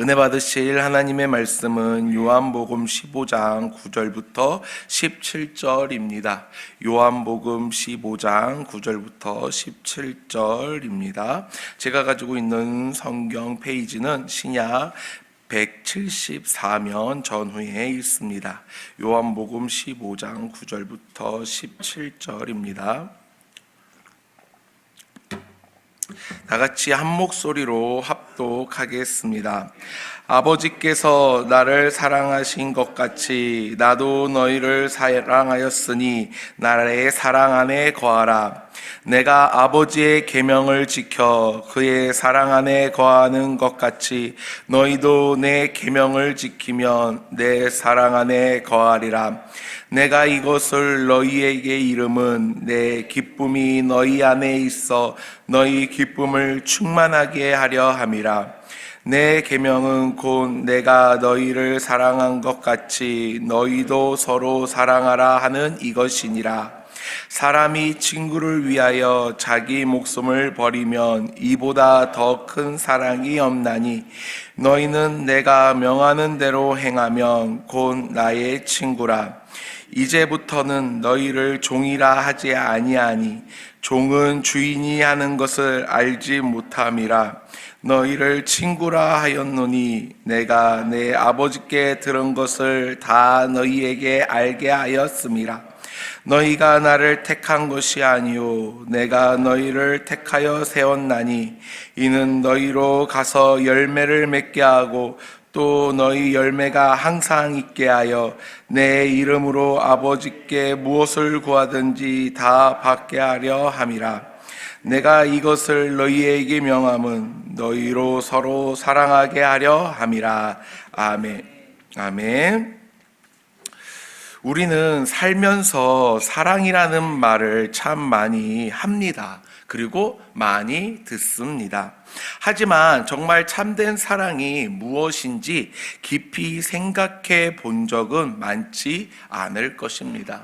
은혜 받으실 하나님의 말씀은 요한복음 15장 9절부터 17절입니다. 요한복음 15장 9절부터 17절입니다. 제가 가지고 있는 성경 페이지는 신약 174면 전후에 있습니다. 요한복음 15장 9절부터 17절입니다. 다 같이 한 목소리로 합독하겠습니다. 아버지께서 나를 사랑하신 것 같이 나도 너희를 사랑하였으니 나의 사랑 안에 거하라. 내가 아버지의 계명을 지켜 그의 사랑 안에 거하는 것 같이 너희도 내 계명을 지키면 내 사랑 안에 거하리라. 내가 이것을 너희에게 이름은 내 기쁨이 너희 안에 있어 너희 기쁨을 충만하게 하려 함이라. 내 계명은 곧 내가 너희를 사랑한 것 같이 너희도 서로 사랑하라 하는 이것이니라. 사람이 친구를 위하여 자기 목숨을 버리면 이보다 더 큰 사랑이 없나니 너희는 내가 명하는 대로 행하면 곧 나의 친구라. 이제부터는 너희를 종이라 하지 아니하니 종은 주인이 하는 것을 알지 못함이라. 너희를 친구라 하였노니 내가 내 아버지께 들은 것을 다 너희에게 알게 하였음이라 너희가 나를 택한 것이 아니요 내가 너희를 택하여 세웠나니 이는 너희로 가서 열매를 맺게 하고 또 너희 열매가 항상 있게 하여 내 이름으로 아버지께 무엇을 구하든지 다 받게 하려 함이라. 내가 이것을 너희에게 명함은 너희로 서로 사랑하게 하려 함이라. 아멘. 아멘. 우리는 살면서 사랑이라는 말을 참 많이 합니다. 그리고 많이 듣습니다. 하지만 정말 참된 사랑이 무엇인지 깊이 생각해 본 적은 많지 않을 것입니다.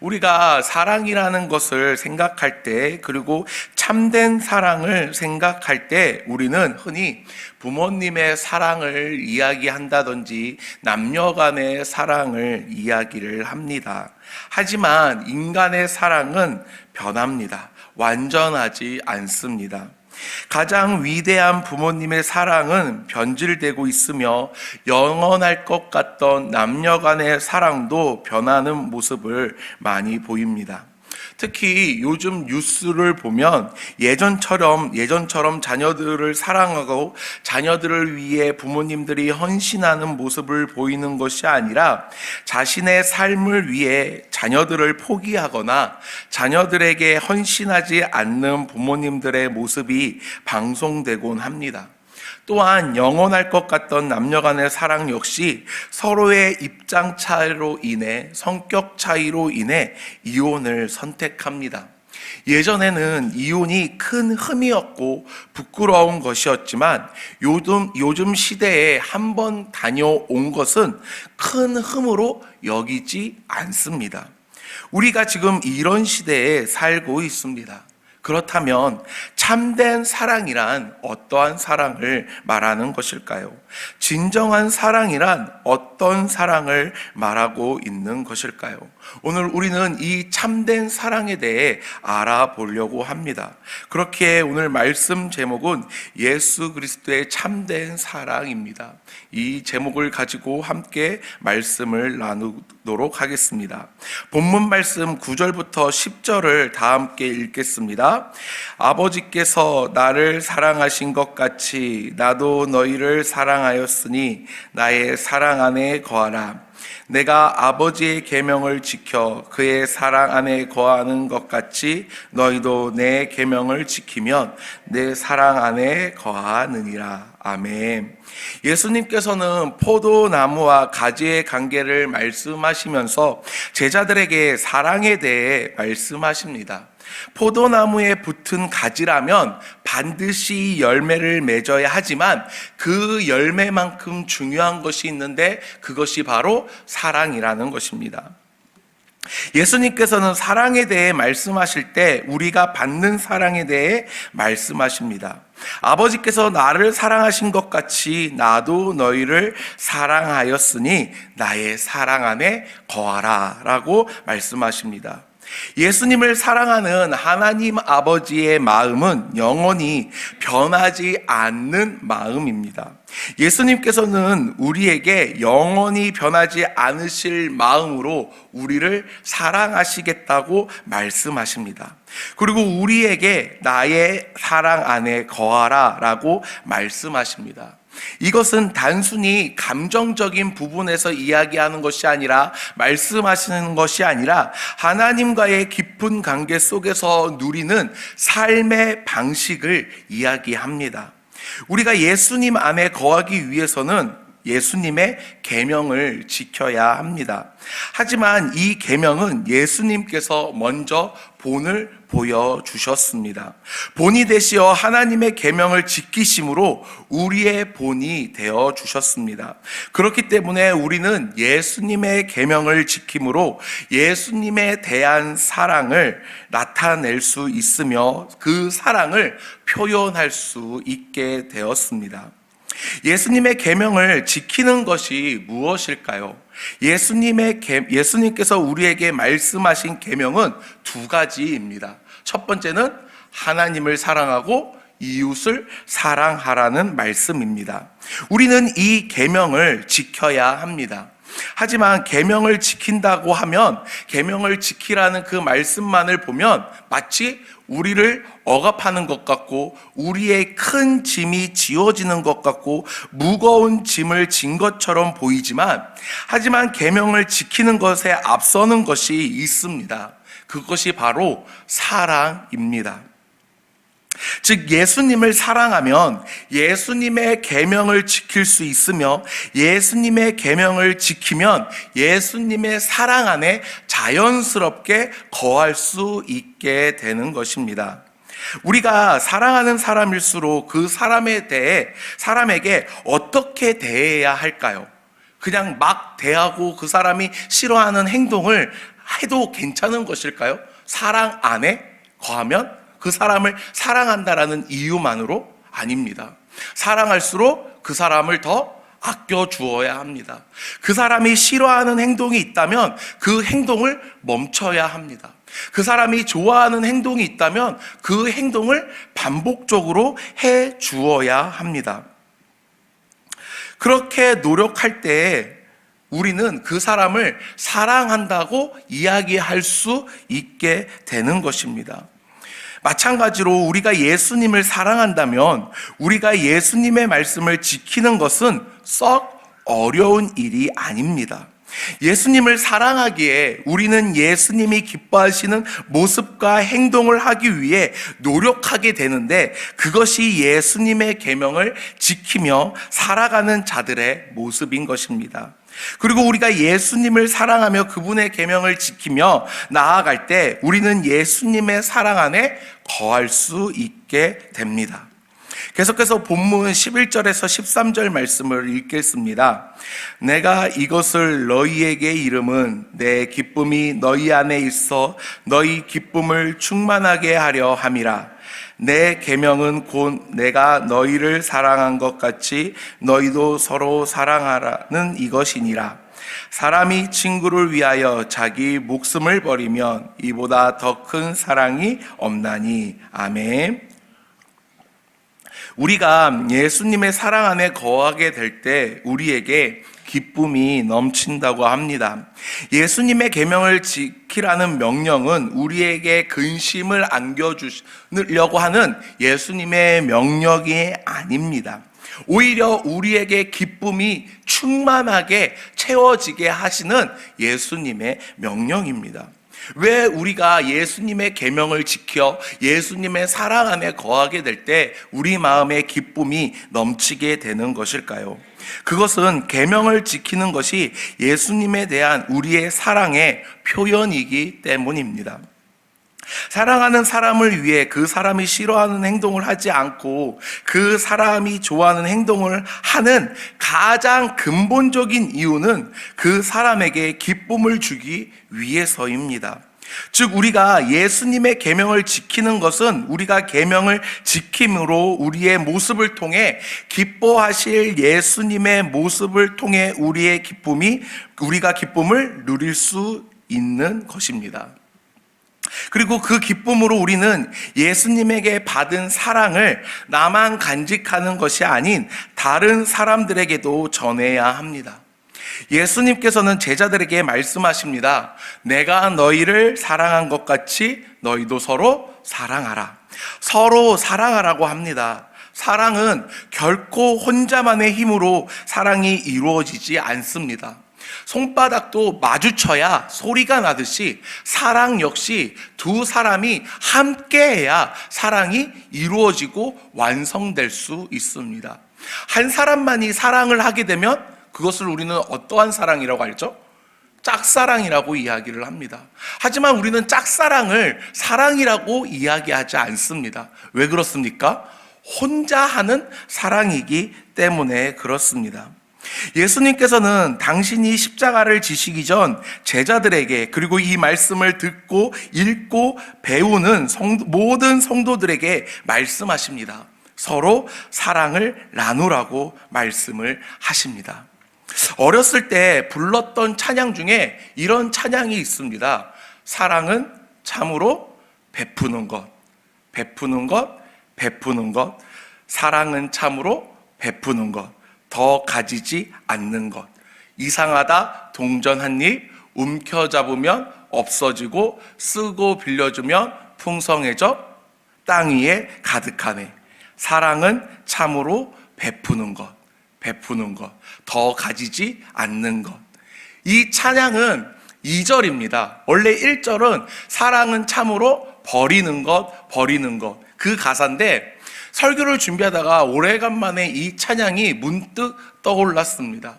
우리가 사랑이라는 것을 생각할 때, 그리고 참된 사랑을 생각할 때, 우리는 흔히 부모님의 사랑을 이야기한다든지, 남녀 간의 사랑을 이야기를 합니다. 하지만 인간의 사랑은 변합니다. 완전하지 않습니다. 가장 위대한 부모님의 사랑은 변질되고 있으며 영원할 것 같던 남녀 간의 사랑도 변하는 모습을 많이 보입니다. 특히 요즘 뉴스를 보면 예전처럼 예전처럼 자녀들을 사랑하고 자녀들을 위해 부모님들이 헌신하는 모습을 보이는 것이 아니라 자신의 삶을 위해 자녀들을 포기하거나 자녀들에게 헌신하지 않는 부모님들의 모습이 방송되곤 합니다. 또한 영원할 것 같던 남녀 간의 사랑 역시 서로의 입장 차이로 인해 성격 차이로 인해 이혼을 선택합니다. 예전에는 이혼이 큰 흠이었고 부끄러운 것이었지만 요즘, 요즘 시대에 한 번 다녀온 것은 큰 흠으로 여기지 않습니다. 우리가 지금 이런 시대에 살고 있습니다. 그렇다면 참된 사랑이란 어떠한 사랑을 말하는 것일까요? 진정한 사랑이란 어떤 사랑을 말하고 있는 것일까요? 오늘 우리는 이 참된 사랑에 대해 알아보려고 합니다. 그렇게 오늘 말씀 제목은 예수 그리스도의 참된 사랑입니다. 이 제목을 가지고 함께 말씀을 나누도록 하겠습니다. 본문 말씀 9절부터 10절을 다 함께 읽겠습니다. 아버지 께서 나를 사랑하신 것 같이 나도 너희를 사랑하였으니 나의 사랑 안에 거하라. 내가 아버지의 계명을 지켜 그의 사랑 안에 거하는 것 같이 너희도 내 계명을 지키면 내 사랑 안에 거하느니라. 아멘. 예수님께서는 포도나무와 가지의 관계를 말씀하시면서 제자들에게 사랑에 대해 말씀하십니다. 포도나무에 붙은 가지라면 반드시 열매를 맺어야 하지만 그 열매만큼 중요한 것이 있는데 그것이 바로 사랑이라는 것입니다. 예수님께서는 사랑에 대해 말씀하실 때 우리가 받는 사랑에 대해 말씀하십니다. 아버지께서 나를 사랑하신 것 같이 나도 너희를 사랑하였으니 나의 사랑 안에 거하라 라고 말씀하십니다. 예수님을 사랑하는 하나님 아버지의 마음은 영원히 변하지 않는 마음입니다. 예수님께서는 우리에게 영원히 변하지 않으실 마음으로 우리를 사랑하시겠다고 말씀하십니다. 그리고 우리에게 나의 사랑 안에 거하라 라고 말씀하십니다. 이것은 단순히 감정적인 부분에서 이야기하는 것이 아니라 말씀하시는 것이 아니라 하나님과의 깊은 관계 속에서 누리는 삶의 방식을 이야기합니다. 우리가 예수님 안에 거하기 위해서는 예수님의 계명을 지켜야 합니다. 하지만 이 계명은 예수님께서 먼저 본을 보여 주셨습니다. 본이 되시어 하나님의 계명을 지키심으로 우리의 본이 되어 주셨습니다. 그렇기 때문에 우리는 예수님의 계명을 지킴으로 예수님에 대한 사랑을 나타낼 수 있으며 그 사랑을 표현할 수 있게 되었습니다. 예수님의 계명을 지키는 것이 무엇일까요? 예수님의 계, 예수님께서 우리에게 말씀하신 계명은 두 가지입니다. 첫 번째는 하나님을 사랑하고 이웃을 사랑하라는 말씀입니다. 우리는 이 계명을 지켜야 합니다. 하지만 계명을 지킨다고 하면 계명을 지키라는 그 말씀만을 보면 마치 우리를 억압하는 것 같고 우리의 큰 짐이 지워지는 것 같고 무거운 짐을 진 것처럼 보이지만 하지만 계명을 지키는 것에 앞서는 것이 있습니다. 그것이 바로 사랑입니다. 즉 예수님을 사랑하면 예수님의 계명을 지킬 수 있으며 예수님의 계명을 지키면 예수님의 사랑 안에 자연스럽게 거할 수 있게 되는 것입니다. 우리가 사랑하는 사람일수록 그 사람에 대해 사람에게 어떻게 대해야 할까요? 그냥 막 대하고 그 사람이 싫어하는 행동을 해도 괜찮은 것일까요? 사랑 안에 거하면 그 사람을 사랑한다라는 이유만으로 아닙니다. 사랑할수록 그 사람을 더 아껴 주어야 합니다. 그 사람이 싫어하는 행동이 있다면 그 행동을 멈춰야 합니다. 그 사람이 좋아하는 행동이 있다면 그 행동을 반복적으로 해 주어야 합니다. 그렇게 노력할 때 우리는 그 사람을 사랑한다고 이야기할 수 있게 되는 것입니다. 마찬가지로 우리가 예수님을 사랑한다면 우리가 예수님의 말씀을 지키는 것은 썩 어려운 일이 아닙니다. 예수님을 사랑하기에 우리는 예수님이 기뻐하시는 모습과 행동을 하기 위해 노력하게 되는데 그것이 예수님의 계명을 지키며 살아가는 자들의 모습인 것입니다. 그리고 우리가 예수님을 사랑하며 그분의 계명을 지키며 나아갈 때 우리는 예수님의 사랑 안에 거할 수 있게 됩니다. 계속해서 본문 11절에서 13절 말씀을 읽겠습니다. 내가 이것을 너희에게 이름은 내 기쁨이 너희 안에 있어 너희 기쁨을 충만하게 하려 함이라. 내 계명은 곧 내가 너희를 사랑한 것 같이 너희도 서로 사랑하라는 이것이니라. 사람이 친구를 위하여 자기 목숨을 버리면 이보다 더 큰 사랑이 없나니. 아멘. 우리가 예수님의 사랑 안에 거하게 될 때 우리에게 기쁨이 넘친다고 합니다. 예수님의 계명을 지키라는 명령은 우리에게 근심을 안겨 주려고 하는 예수님의 명령이 아닙니다. 오히려 우리에게 기쁨이 충만하게 채워지게 하시는 예수님의 명령입니다. 왜 우리가 예수님의 계명을 지켜 예수님의 사랑 안에 거하게 될 때 우리 마음에 기쁨이 넘치게 되는 것일까요? 그것은 계명을 지키는 것이 예수님에 대한 우리의 사랑의 표현이기 때문입니다. 사랑하는 사람을 위해 그 사람이 싫어하는 행동을 하지 않고 그 사람이 좋아하는 행동을 하는 가장 근본적인 이유는 그 사람에게 기쁨을 주기 위해서입니다. 즉 우리가 예수님의 계명을 지키는 것은 우리가 계명을 지킴으로 우리의 모습을 통해 기뻐하실 예수님의 모습을 통해 우리의 기쁨이 우리가 기쁨을 누릴 수 있는 것입니다. 그리고 그 기쁨으로 우리는 예수님에게 받은 사랑을 나만 간직하는 것이 아닌 다른 사람들에게도 전해야 합니다. 예수님께서는 제자들에게 말씀하십니다. 내가 너희를 사랑한 것 같이 너희도 서로 사랑하라. 서로 사랑하라고 합니다. 사랑은 결코 혼자만의 힘으로 사랑이 이루어지지 않습니다. 손바닥도 마주쳐야 소리가 나듯이 사랑 역시 두 사람이 함께 해야 사랑이 이루어지고 완성될 수 있습니다. 한 사람만이 사랑을 하게 되면 그것을 우리는 어떠한 사랑이라고 알죠? 짝사랑이라고 이야기를 합니다. 하지만 우리는 짝사랑을 사랑이라고 이야기하지 않습니다. 왜 그렇습니까? 혼자 하는 사랑이기 때문에 그렇습니다. 예수님께서는 당신이 십자가를 지시기 전 제자들에게 그리고 이 말씀을 듣고 읽고 배우는 성, 모든 성도들에게 말씀하십니다. 서로 사랑을 나누라고 말씀을 하십니다. 어렸을 때 불렀던 찬양 중에 이런 찬양이 있습니다. 사랑은 참으로 베푸는 것, 베푸는 것, 베푸는 것. 사랑은 참으로 베푸는 것. 더 가지지 않는 것. 이상하다 동전 한 입 움켜잡으면 없어지고 쓰고 빌려주면 풍성해져 땅 위에 가득하네. 사랑은 참으로 베푸는 것, 베푸는 것, 더 가지지 않는 것. 이 찬양은 2절입니다. 원래 1절은 사랑은 참으로 버리는 것, 버리는 것. 그 가사인데 설교를 준비하다가 오래간만에 이 찬양이 문득 떠올랐습니다.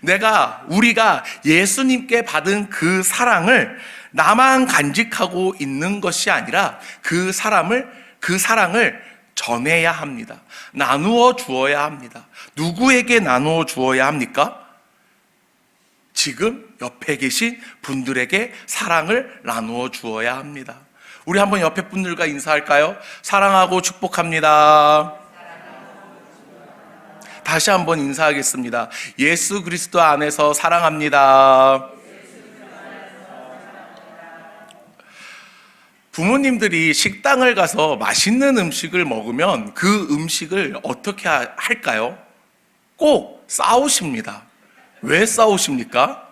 내가 우리가 예수님께 받은 그 사랑을 나만 간직하고 있는 것이 아니라 그 사람을 그 사랑을 전해야 합니다. 나누어 주어야 합니다. 누구에게 나누어 주어야 합니까? 지금 옆에 계신 분들에게 사랑을 나누어 주어야 합니다. 우리 한번 옆에 분들과 인사할까요? 사랑하고 축복합니다. 다시 한번 인사하겠습니다. 예수 그리스도 안에서 사랑합니다. 부모님들이 식당을 가서 맛있는 음식을 먹으면 그 음식을 어떻게 하- 할까요? 꼭 싸우십니다. 왜 싸우십니까?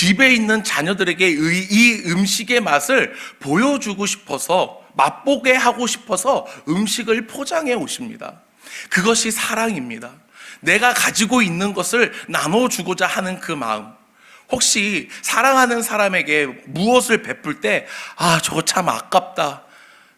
자- 집에 있는 자녀들에게 이, 이 음식의 맛을 보여주고 싶어서 맛보게 하고 싶어서 음식을 포장해 오십니다. 그것이 사랑입니다. 내가 가지고 있는 것을 나눠주고자 하는 그 마음. 혹시 사랑하는 사람에게 무엇을 베풀 때, 아, 저거 참 아깝다.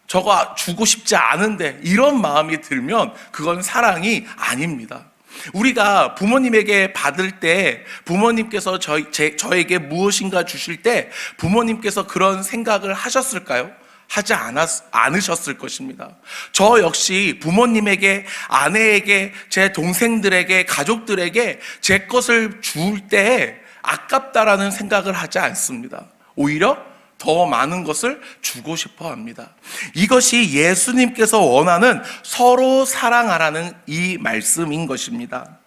저거 주고 싶지 않은데, 이런 마음이 들면 그건 사랑이 아닙니다. 우리가 부모님에게 받을 때 부모님께서 저, 제, 저에게 무엇인가 주실 때 부모님께서 그런 생각을 하셨을까요? 하지 않았, 않으셨을 것입니다. 저 역시 부모님에게, 아내에게, 제 동생들에게, 가족들에게 제 것을 줄 때 아깝다라는 생각을 하지 않습니다. 오히려 더 많은 것을 주고 싶어 합니다. 이것이 예수님께서 원하는 서로 사랑하라는 이 말씀인 것입니다.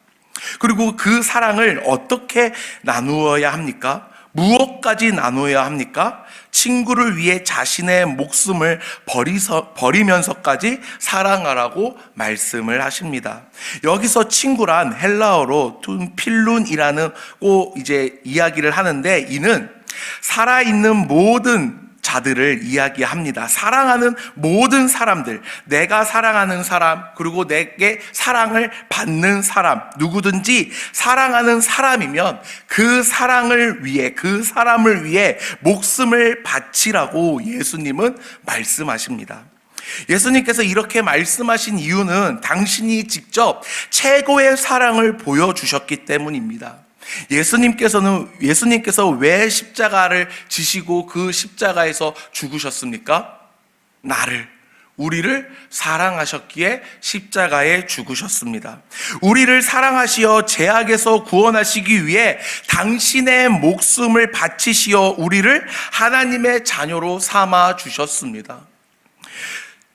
그리고 그 사랑을 어떻게 나누어야 합니까? 무엇까지 나누어야 합니까? 친구를 위해 자신의 목숨을 버리서, 버리면서까지 사랑하라고 말씀을 하십니다. 여기서 친구란 헬라어로 툰필룬이라는 고 이제 이야기를 하는데 이는 살아있는 모든 자들을 이야기합니다. 사랑하는 모든 사람들, 내가 사랑하는 사람, 그리고 내게 사랑을 받는 사람, 누구든지 사랑하는 사람이면 그 사랑을 위해, 그 사람을 위해 목숨을 바치라고 예수님은 말씀하십니다. 예수님께서 이렇게 말씀하신 이유는 당신이 직접 최고의 사랑을 보여주셨기 때문입니다. 예수님께서는 예수님께서 왜 십자가를 지시고 그 십자가에서 죽으셨습니까? 나를 우리를 사랑하셨기에 십자가에 죽으셨습니다. 우리를 사랑하시어 죄악에서 구원하시기 위해 당신의 목숨을 바치시어 우리를 하나님의 자녀로 삼아 주셨습니다.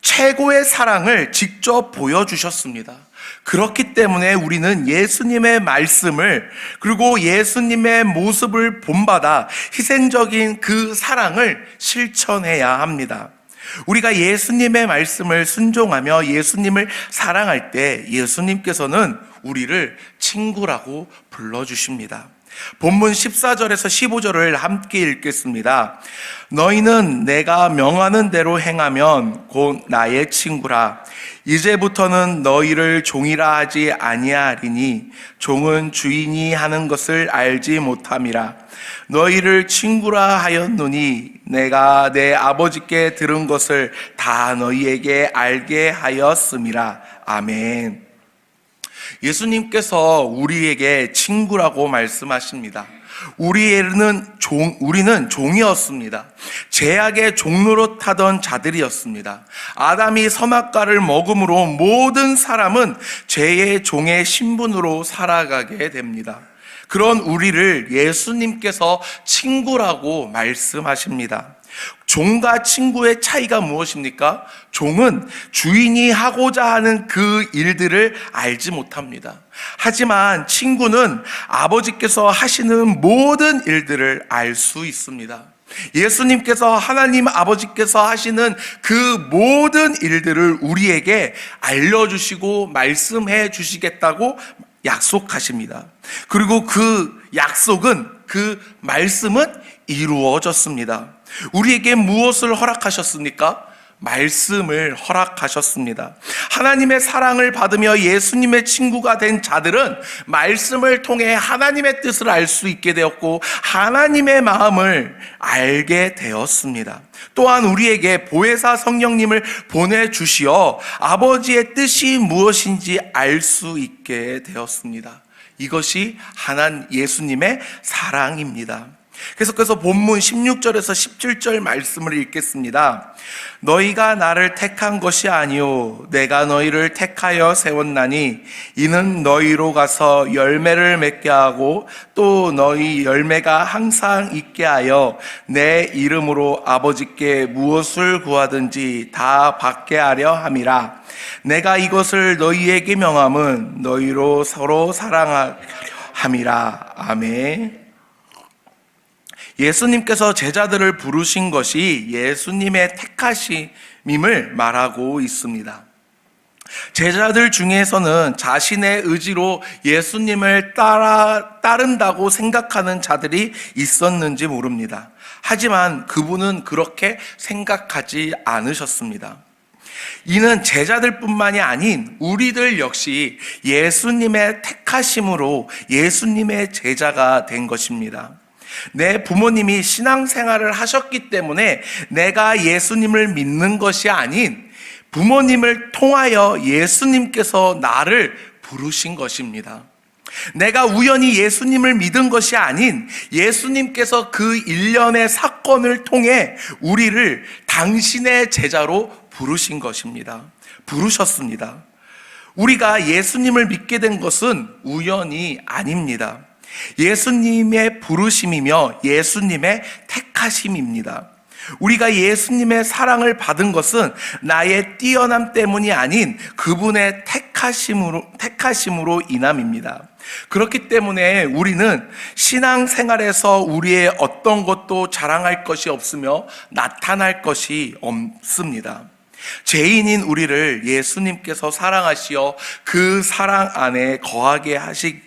최고의 사랑을 직접 보여주셨습니다. 그렇기 때문에 우리는 예수님의 말씀을 그리고 예수님의 모습을 본받아 희생적인 그 사랑을 실천해야 합니다. 우리가 예수님의 말씀을 순종하며 예수님을 사랑할 때 예수님께서는 우리를 친구라고 불러주십니다. 본문 14절에서 15절을 함께 읽겠습니다. 너희는 내가 명하는 대로 행하면 곧 나의 친구라. 이제부터는 너희를 종이라 하지 아니하리니 종은 주인이 하는 것을 알지 못함이라. 너희를 친구라 하였노니 내가 내 아버지께 들은 것을 다 너희에게 알게 하였음이라. 아멘. 예수님께서 우리에게 친구라고 말씀하십니다. 우리는 종, 우리는 종이었습니다. 죄악의 종로로 타던 자들이었습니다. 아담이 선악과를 먹음으로 모든 사람은 죄의 종의 신분으로 살아가게 됩니다. 그런 우리를 예수님께서 친구라고 말씀하십니다. 종과 친구의 차이가 무엇입니까? 종은 주인이 하고자 하는 그 일들을 알지 못합니다. 하지만 친구는 아버지께서 하시는 모든 일들을 알 수 있습니다. 예수님께서 하나님 아버지께서 하시는 그 모든 일들을 우리에게 알려주시고 말씀해 주시겠다고 약속하십니다. 그리고 그 약속은 그 말씀은 이루어졌습니다. 우리에게 무엇을 허락하셨습니까? 말씀을 허락하셨습니다. 하나님의 사랑을 받으며 예수님의 친구가 된 자들은 말씀을 통해 하나님의 뜻을 알 수 있게 되었고 하나님의 마음을 알게 되었습니다. 또한 우리에게 보혜사 성령님을 보내주시어 아버지의 뜻이 무엇인지 알 수 있게 되었습니다. 이것이 하나님 예수님의 사랑입니다. 계속해서 본문 16절에서 17절 말씀을 읽겠습니다. 너희가 나를 택한 것이 아니요 내가 너희를 택하여 세웠나니 이는 너희로 가서 열매를 맺게 하고 또 너희 열매가 항상 있게 하여 내 이름으로 아버지께 무엇을 구하든지 다 받게 하려 함이라 내가 이것을 너희에게 명함은 너희로 서로 사랑하려 함이라 아멘. 예수님께서 제자들을 부르신 것이 예수님의 택하심임을 말하고 있습니다. 제자들 중에서는 자신의 의지로 예수님을 따라, 따른다고 생각하는 자들이 있었는지 모릅니다. 하지만 그분은 그렇게 생각하지 않으셨습니다. 이는 제자들뿐만이 아닌 우리들 역시 예수님의 택하심으로 예수님의 제자가 된 것입니다. 내 부모님이 신앙생활을 하셨기 때문에 내가 예수님을 믿는 것이 아닌 부모님을 통하여 예수님께서 나를 부르신 것입니다. 내가 우연히 예수님을 믿은 것이 아닌 예수님께서 그 일련의 사건을 통해 우리를 당신의 제자로 부르신 것입니다. 부르셨습니다. 우리가 예수님을 믿게 된 것은 우연이 아닙니다. 예수님의 부르심이며 예수님의 택하심입니다. 우리가 예수님의 사랑을 받은 것은 나의 뛰어남 때문이 아닌 그분의 택하심으로, 택하심으로 인함입니다. 그렇기 때문에 우리는 신앙 생활에서 우리의 어떤 것도 자랑할 것이 없으며 나타날 것이 없습니다. 죄인인 우리를 예수님께서 사랑하시어 그 사랑 안에 거하게 하시,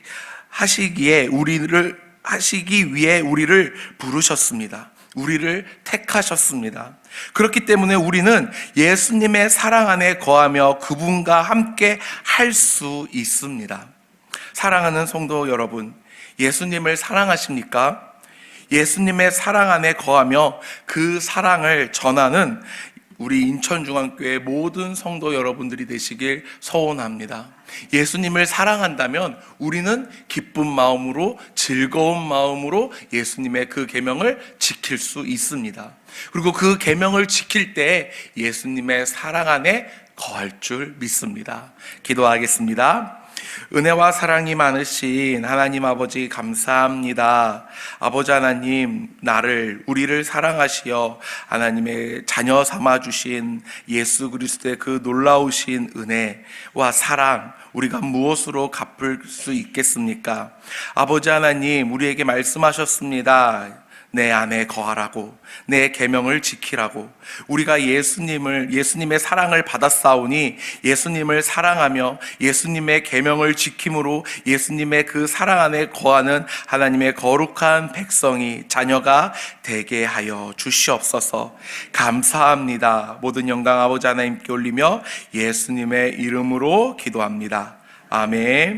하시기에 우리를 하시기 위해 우리를 부르셨습니다. 우리를 택하셨습니다. 그렇기 때문에 우리는 예수님의 사랑 안에 거하며 그분과 함께 할 수 있습니다. 사랑하는 성도 여러분, 예수님을 사랑하십니까? 예수님의 사랑 안에 거하며 그 사랑을 전하는 우리 인천중앙교회 모든 성도 여러분들이 되시길 소원합니다. 예수님을 사랑한다면 우리는 기쁜 마음으로 즐거운 마음으로 예수님의 그 계명을 지킬 수 있습니다. 그리고 그 계명을 지킬 때 예수님의 사랑 안에 거할 줄 믿습니다. 기도하겠습니다. 은혜와 사랑이 많으신 하나님 아버지 감사합니다. 아버지 하나님, 나를, 우리를 사랑하시어 하나님의 자녀 삼아 주신 예수 그리스도의 그 놀라우신 은혜와 사랑, 우리가 무엇으로 갚을 수 있겠습니까? 아버지 하나님, 우리에게 말씀하셨습니다. 내 안에 거하라고 내 계명을 지키라고. 우리가 예수님을 예수님의 사랑을 받았사오니 예수님을 사랑하며 예수님의 계명을 지킴으로 예수님의 그 사랑 안에 거하는 하나님의 거룩한 백성이 자녀가 되게 하여 주시옵소서. 감사합니다. 모든 영광 아버지 하나님께 올리며 예수님의 이름으로 기도합니다. 아멘.